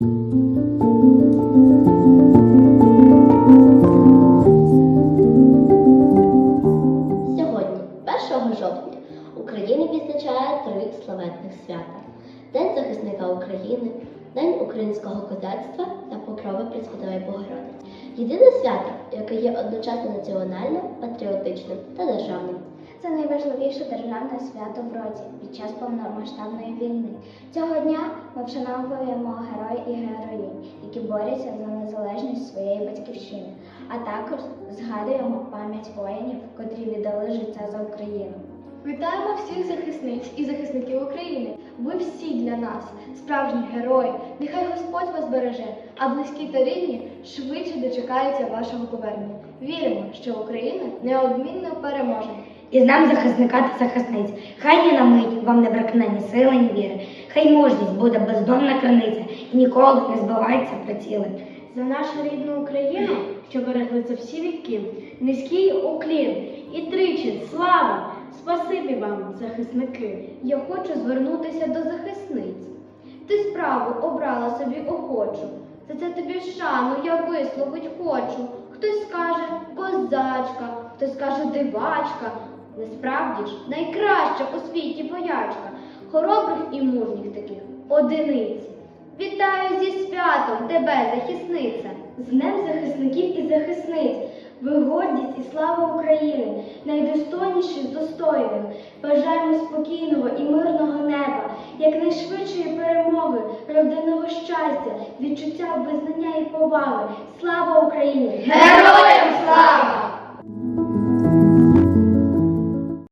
Сьогодні, 1 жовтня, Україна відзначає три славетних свята: День захисника України, День українського козацтва та Покрови Пресвятої Богородиці. Єдине свято, яке є одночасно національним, патріотичним та державним. Це найважливіше державне свято в році під час повномасштабної війни. Цього дня ми вшановуємо героїв і героїнь, які борються за незалежність своєї батьківщини, а також згадуємо пам'ять воїнів, котрі віддали життя за Україну. Вітаємо всіх захисниць і захисників України. Ви всі для нас, справжні герої. Нехай Господь вас береже, а близькі та рідні швидше дочекаються вашого повернення. Віримо, що Україна неодмінно переможе. І знам захисника та захисниць. Хай ні на мить вам не бракне ні сили, ні віри. Хай мужність буде бездомна криниця і ніколи не збивається приціли. За нашу рідну Україну, що берегли за всі віки, низький уклін і тричі слава! Спасибі вам, захисники! Я хочу звернутися до захисниць. Ти справу обрала собі охочу. За це тобі шану я висловить хочу. Хтось скаже козачка, хтось скаже дивачка. Насправді ж найкраща у світі воячка, хоробрих і мужніх таких одиниць. Вітаю зі святом тебе, захисниця! З Днем захисників і захисниць! Ви гордість і слава України, найдостойніші з достойних. Бажаємо спокійного і мирного неба, якнайшвидшої перемоги, родинного щастя, відчуття визнання і поваги. Слава Україні! Героям слава!